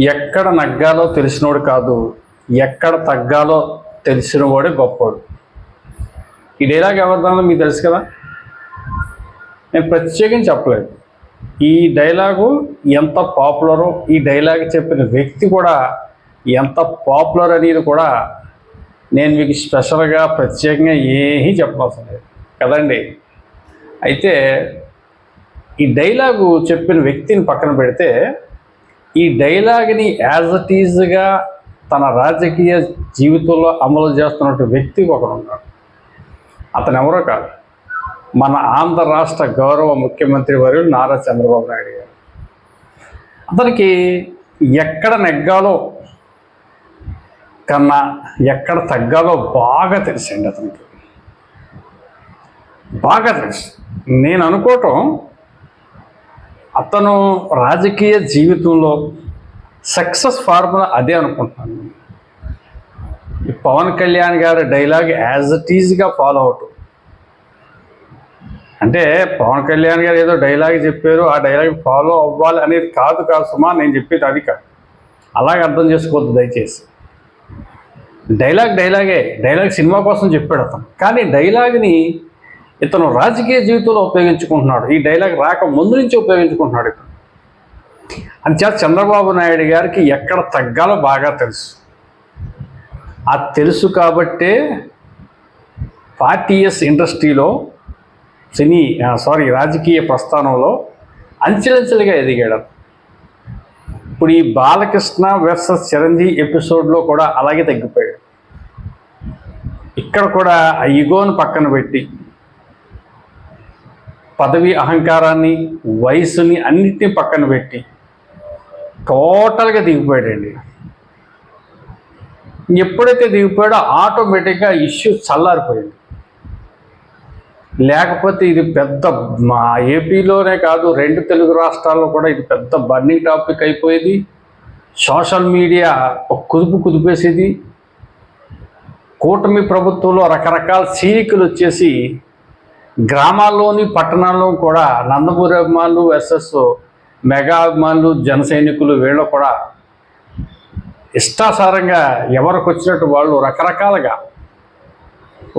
ఎక్కడ నగ్గాలో తెలిసినోడు కాదు ఎక్కడ తగ్గాలో తెలిసినవాడే గొప్పోడు. ఈ డైలాగ్ ఎవరిదానో మీకు తెలుసు కదా? నేను ప్రత్యేకించి చెప్పలేదు. ఈ డైలాగు ఎంత పాపులరో ఈ డైలాగ్ చెప్పిన వ్యక్తి కూడా ఎంత పాపులర్ అనేది కూడా నేను మీకు స్పెషల్గా ప్రత్యేకంగా ఏమీ చెప్పవలసిన లేదు. కదండి? అయితే ఈ డైలాగు చెప్పిన వ్యక్తిని పక్కన పెడితే ఈ డైలాగ్ని యాజ్ ఇట్ ఈజ్గా తన రాజకీయ జీవితంలో అమలు చేస్తున్నటువంటి వ్యక్తి ఒకడు ఉన్నాడు. అతను ఎవరో కాదు. మన ఆంధ్ర రాష్ట్ర గౌరవ ముఖ్యమంత్రి వర్యులు నారా చంద్రబాబు నాయుడు గారు. అతనికి ఎక్కడ నెగ్గాలో కన్నా ఎక్కడ తగ్గాలో బాగా తెలిసండి అతనికి. బాగా తెలుసు. నేను అనుకోవటం అతను రాజకీయ జీవితంలో సక్సెస్ ఫార్ములా అదే అనుకుంటున్నాను. ఈ పవన్ కళ్యాణ్ గారి డైలాగ్ యాజ్ ఇట్ ఈజ్గా ఫాలో అవుట్ అంటే పవన్ కళ్యాణ్ గారు ఏదో డైలాగ్ చెప్పారు ఆ డైలాగ్ ఫాలో అవ్వాలి అనేది కాదు కాదు సుమా నేను చెప్పేది అది కాదు. అలాగే అర్థం చేసుకోవద్దు దయచేసి. డైలాగ్ డైలాగే డైలాగ్ సినిమా కోసం చెప్పాడు అతను. కానీ డైలాగ్ని ఇతను రాజకీయ జీవితంలో ఉపయోగించుకుంటున్నాడు. ఈ డైలాగ్ రాక ముందు నుంచి ఉపయోగించుకుంటున్నాడు ఇతను అంచేత చంద్రబాబు నాయుడు గారికి ఎక్కడ తగ్గాలో బాగా తెలుసు. ఆ తెలుసు కాబట్టే పార్టీఎస్ ఇండస్ట్రీలో సినీ సారీ రాజకీయ ప్రస్థానంలో అంచెలంచెలుగా ఎదిగాడు ఇప్పుడు ఈ బాలకృష్ణ వెర్సస్ చిరంజీవి ఎపిసోడ్లో కూడా అలాగే తగ్గిపోయాడు. ఇక్కడ కూడా ఆ ఇగోను పక్కన పెట్టి పదవి అహంకారాన్ని వయసుని అన్నిటిని పక్కన పెట్టి టోటల్గా దిగిపోయాడండి. ఎప్పుడైతే దిగిపోయాడో ఆటోమేటిక్గా ఇష్యూ చల్లారిపోయింది. లేకపోతే ఇది పెద్ద మా ఏపీలోనే కాదు రెండు తెలుగు రాష్ట్రాల్లో కూడా ఇది పెద్ద బర్నింగ్ టాపిక్ అయిపోయేది. సోషల్ మీడియా ఒక కుదుపు కుదిపేసేది. కూటమి ప్రభుత్వంలో రకరకాల సీనికులు వచ్చేసి గ్రామాల్లోని పట్టణాల్లో కూడా నందమూరి అభిమానులు ఎస్ఎస్ మెగా అభిమానులు జన సైనికులు వీళ్ళు కూడా ఇష్టాసారంగా ఎవరికి వచ్చినట్టు వాళ్ళు రకరకాలుగా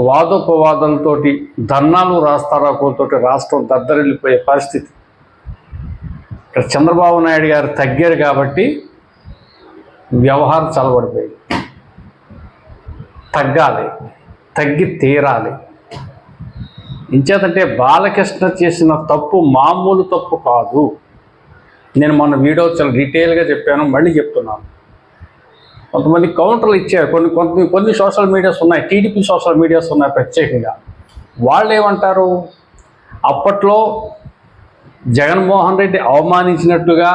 వాదోపవాదాలతోటి ధర్నాలు రాస్తారోకోలతోటి రాష్ట్రం దద్దరిల్లిపోయే పరిస్థితి. ఇక్కడ చంద్రబాబు నాయుడు గారు తగ్గారు కాబట్టి వ్యవహారం చలబడిపోయింది తగ్గాలి తగ్గి తీరాలి. ఇంచేతంటే బాలకృష్ణ చేసిన తప్పు మామూలు తప్పు కాదు. నేను మొన్న వీడియో చాలా డీటెయిల్గా చెప్పాను మళ్ళీ చెప్తున్నాను. కొంతమంది కౌంటర్లు ఇచ్చారు కొన్ని కొన్ని కొన్ని సోషల్ మీడియాస్ ఉన్నాయి టీడీపీ సోషల్ మీడియాస్ ఉన్నాయి ప్రత్యేకంగా. వాళ్ళు ఏమంటారు? అప్పట్లో జగన్మోహన్ రెడ్డి అవమానించినట్టుగా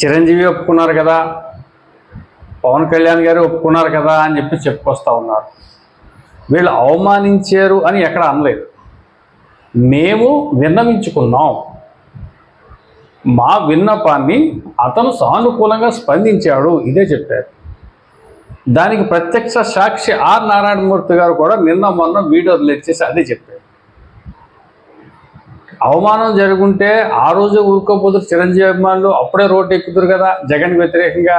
చిరంజీవి ఒప్పుకున్నారు కదా పవన్ కళ్యాణ్ గారు ఒప్పుకున్నారు కదా అని చెప్పి చెప్పుకొస్తూ ఉన్నారు. వీళ్ళు అవమానించారు అని ఎక్కడ అనలేదు. మేము విన్నవించుకున్నాం. మా విన్నపాన్ని అతను సానుకూలంగా స్పందించాడు. ఇదే చెప్పారు. దానికి ప్రత్యక్ష సాక్షి ఆర్ నారాయణమూర్తి గారు కూడా నిన్న మొన్న వీడియో రిలీజ్ చేసి అదే చెప్పారు. అవమానం జరుగుంటే ఆ రోజు ఊరుకోపోతే చిరంజీవి అభిమానులు అప్పుడే రోడ్డు ఎక్కుతురు కదా జగన్ వ్యతిరేకంగా.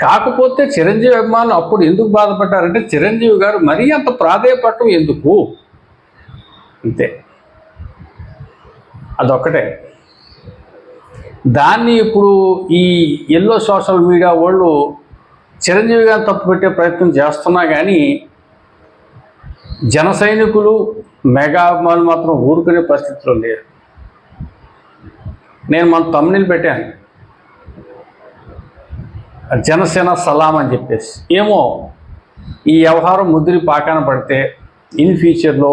కాకపోతే చిరంజీవి అభిమానులు అప్పుడు ఎందుకు బాధపడ్డారంటే చిరంజీవి గారు మరీ అంత ప్రాధేయపడటం ఎందుకు? అంతే. అదొక్కటే. దాన్ని ఇప్పుడు ఈ ఎల్లో సోషల్ మీడియా వాళ్ళు చిరంజీవి గారు తప్పు పెట్టే ప్రయత్నం చేస్తున్నా కానీ జన సైనికులు మెగా అభిమానులు మాత్రం ఊరుకునే పరిస్థితిలో లేరు. నేను మన తమ్ముని పెట్టాను. జనసేన సలాం అని చెప్పేసి. ఏమో ఈ వ్యవహారం ముద్రి పాకాన పడితే ఇన్ ఫ్యూచర్లో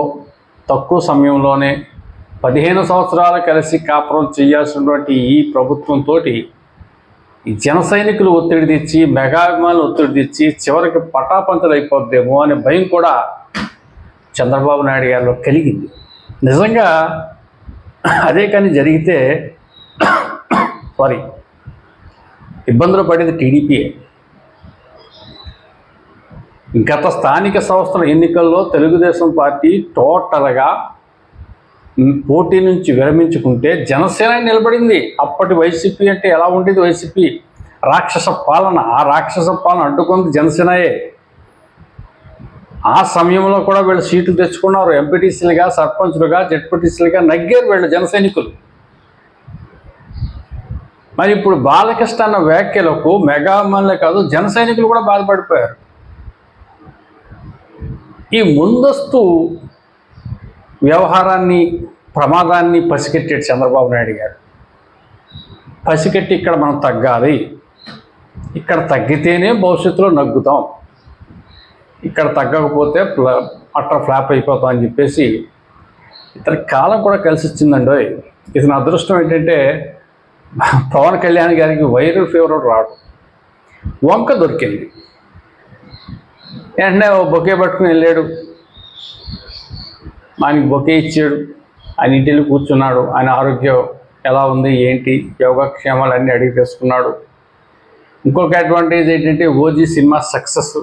తక్కువ సమయంలోనే పదిహేను సంవత్సరాలు కలిసి కాపురం చేయాల్సినటువంటి ఈ ప్రభుత్వంతో ఈ జన సైనికులు ఒత్తిడి తెచ్చి మెగాభిమానులు ఒత్తిడి తెచ్చి చివరికి పటాపంతలు అయిపోద్దేమో అనే భయం కూడా చంద్రబాబు నాయుడు గారిలో కలిగింది. నిజంగా అదే కానీ జరిగితే సారీ ఇబ్బందులు పడేది టీడీపీయే. గత స్థానిక సంస్థల ఎన్నికల్లో తెలుగుదేశం పార్టీ టోటల్గా పోటీ నుంచి విరమించుకుంటే జనసేన నిలబడింది. అప్పటి వైసీపీ అంటే ఎలా ఉండేది వైసీపీ? రాక్షస పాలన. ఆ రాక్షస పాలన అడ్డుకుంది జనసేనయే. ఆ సమయంలో కూడా వీళ్ళు సీట్లు తెచ్చుకున్నారు. ఎంపీటీసీలుగా సర్పంచ్లుగా జడ్పీటీసీలుగా నగ్గారు వీళ్ళు జన సైనికులు మరి ఇప్పుడు బాలకృష్ణ అన్న వ్యాఖ్యలకు మెగామన్లే కాదు జన సైనికులు కూడా బాధపడిపోయారు. ఈ ముందస్తు వ్యవహారాన్ని ప్రమాదాన్ని పసిగట్టాడు చంద్రబాబు నాయుడు గారు. పసిగట్టి ఇక్కడ మనం తగ్గాలి. ఇక్కడ తగ్గితేనే భవిష్యత్తులో నగ్గుతాం. ఇక్కడ తగ్గకపోతే అట్ట ఫ్లాప్ అయిపోతాం అని చెప్పేసి ఇతని కాలం కూడా కలిసి వచ్చిందండి ఇతని అదృష్టం ఏంటంటే పవన్ కళ్యాణ్ గారికి వైరల్ ఫీవర్ రాడు వంక దొరికింది. వెంటనే బొకే పట్టుకుని వెళ్ళాడు. ఆయనకి బొకే ఇచ్చాడు. ఆయన ఇంటిలో కూర్చున్నాడు. ఆయన ఆరోగ్యం ఎలా ఉంది? ఏంటి? యోగక్షేమాలు అన్నీ అడిగి తెలుసుకున్నాడు. ఇంకొక అడ్వాంటేజ్ ఏంటంటే ఓజీ సినిమా సక్సెస్.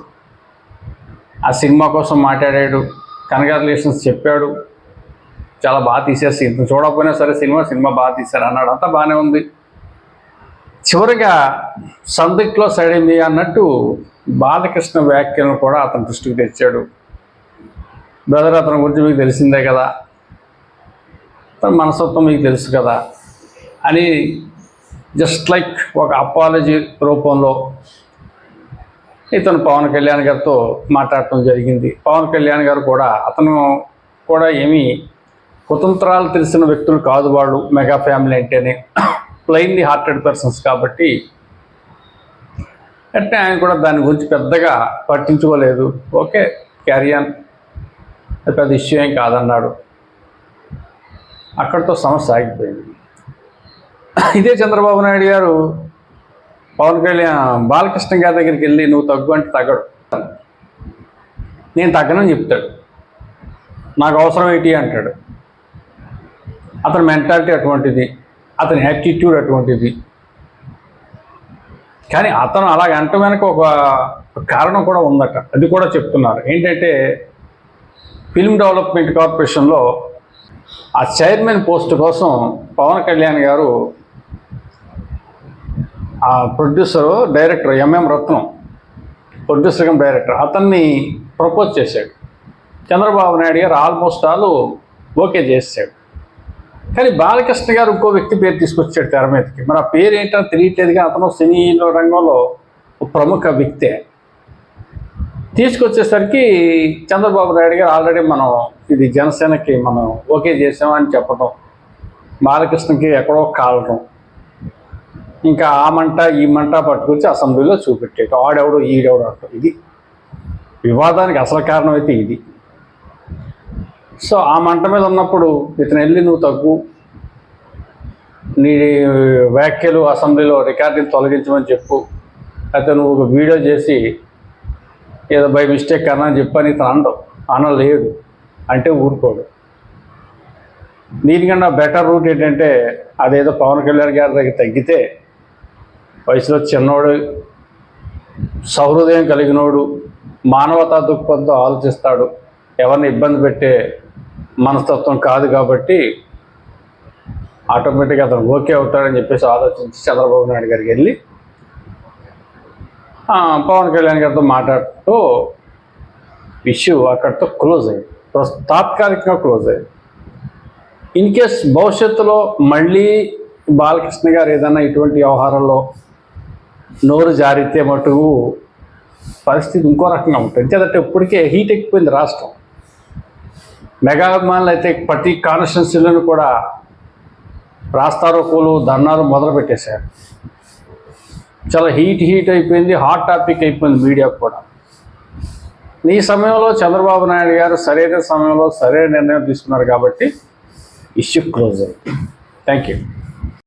ఆ సినిమా కోసం మాట్లాడాడు. కంగ్రాచులేషన్స్ చెప్పాడు. చాలా బాగా తీసేసి ఇంత చూడకపోయినా సరే సినిమా సినిమా బాగా తీశారు. అన్నాడు. అంతా బాగానే ఉంది. చివరిగా సందిగ్లో సడింది అన్నట్టు బాలకృష్ణ వ్యాఖ్యలను కూడా అతని దృష్టికి తెచ్చాడు. బ్రదర్ అతని గురించి మీకు తెలిసిందే కదా. తన మనస్తత్వం మీకు తెలుసు కదా అని జస్ట్ లైక్ ఒక అపాలజీ రూపంలో ఇతను పవన్ కళ్యాణ్ గారితో మాట్లాడటం జరిగింది. పవన్ కళ్యాణ్ గారు కూడా అతను కూడా ఏమీ కుతంత్రాలు తెలిసిన వ్యక్తులు కాదు వాళ్ళు మెగా ఫ్యామిలీ అంటేనే. ప్లెయిన్లీ హార్టెడ్ పర్సన్స్ కాబట్టి అంటే ఆయన కూడా దాని గురించి పెద్దగా పట్టించుకోలేదు. ఓకే క్యారియన్ పెద్ద ఇష్యూ ఏం కాదన్నాడు. అక్కడితో సమస్య ఆగిపోయింది. ఇదే చంద్రబాబు నాయుడు గారు పవన్ కళ్యాణ్ బాలకృష్ణ గారి దగ్గరికి వెళ్ళి నువ్వు తగ్గు అంటే తగ్గడు. నేను తగ్గనని చెప్తాడు. నాకు అవసరం ఏంటి? అంటాడు. అతని మెంటాలిటీ అటువంటిది. అతని యాటిట్యూడ్ అటువంటిది. కానీ అతను అలాగ అంట వెనక ఒక కారణం కూడా ఉందట. అది కూడా చెప్తున్నారు. ఏంటంటే ఫిల్మ్ డెవలప్మెంట్ కార్పొరేషన్లో ఆ చైర్మన్ పోస్ట్ కోసం పవన్ కళ్యాణ్ గారు ఆ producer director MM Ratnam producer cum director అతన్ని ప్రపోజ్ చేశాడు. చంద్రబాబు నాయుడు గారు ఆల్మోస్ట్ ఆల్ ఓకే చేశాడు. కానీ బాలకృష్ణ గారు ఇంకో వ్యక్తి పేరు తీసుకొచ్చాడు తెర మీదకి. మరి ఆ పేరు ఏంటో తెలియట్లేదు కానీ అతను సినీలో రంగంలో ప్రముఖ వ్యక్తే. తీసుకొచ్చేసరికి చంద్రబాబు నాయుడు గారు ఆల్రెడీ మనం ఇది జనసేనకి మనం ఓకే చేసామని చెప్పడం బాలకృష్ణకి ఎక్కడో కాలడం ఇంకా ఆ మంట ఈ మంట పట్టుకొచ్చి అసెంబ్లీలో చూపెట్టేట ఆడెవడు ఈడెవడు అంటాం ఇది వివాదానికి అసలు కారణం అయితే ఇది. సో ఆ మంట మీద ఉన్నప్పుడు ఇతను వెళ్ళి నువ్వు తగ్గు. నీ వ్యాఖ్యలు అసెంబ్లీలో రికార్డింగ్ తొలగించమని చెప్పు. అయితే నువ్వు ఒక వీడియో చేసి ఏదో బై మిస్టేక్ అన్నా అని చెప్పని ఇతను అనడం అనలేడు అంటే ఊరుకోడు. దీనికన్నా బెటర్ రూట్ ఏంటంటే అదేదో పవన్ కళ్యాణ్ గారి దగ్గర తగ్గితే వయసులో చిన్నోడు సహృదయం కలిగినోడు మానవతా దృక్పథంతో ఆలోచిస్తాడు ఎవరిని ఇబ్బంది పెట్టే మనస్తత్వం కాదు కాబట్టి ఆటోమేటిక్గా అతను ఓకే అవుతాడని చెప్పేసి ఆలోచించి చంద్రబాబు నాయుడు గారికి వెళ్ళి పవన్ కళ్యాణ్ గారితో మాట్లాడుతూ ఇష్యూ అక్కడితో క్లోజ్ అయ్యింది ప్రస్తు తాత్కాలికంగా క్లోజ్ అయ్యింది ఇన్ కేస్ భవిష్యత్తులో మళ్ళీ బాలకృష్ణ గారు ఏదైనా ఇటువంటి వ్యవహారంలో నోరు జారితే మటుకు పరిస్థితి ఇంకో రకంగా ఉంటుంది. ఎందుకంటే ఇప్పటికే హీట్ ఎక్కిపోయింది రాష్ట్రం. మెగాభిమానులు అయితే ప్రతి కాన్స్టిట్యున్సీలను కూడా రాస్తారోకోలు ధర్నాలు మొదలు పెట్టేశారు చాలా హీట్ హీట్ అయిపోయింది హాట్ టాపిక్ అయిపోయింది మీడియా కూడా. ఈ సమయంలో చంద్రబాబు నాయుడు గారు సరైన సమయంలో సరైన నిర్ణయం తీసుకున్నారు కాబట్టి ఇష్యూ క్లోజ్ అయింది. Thank you.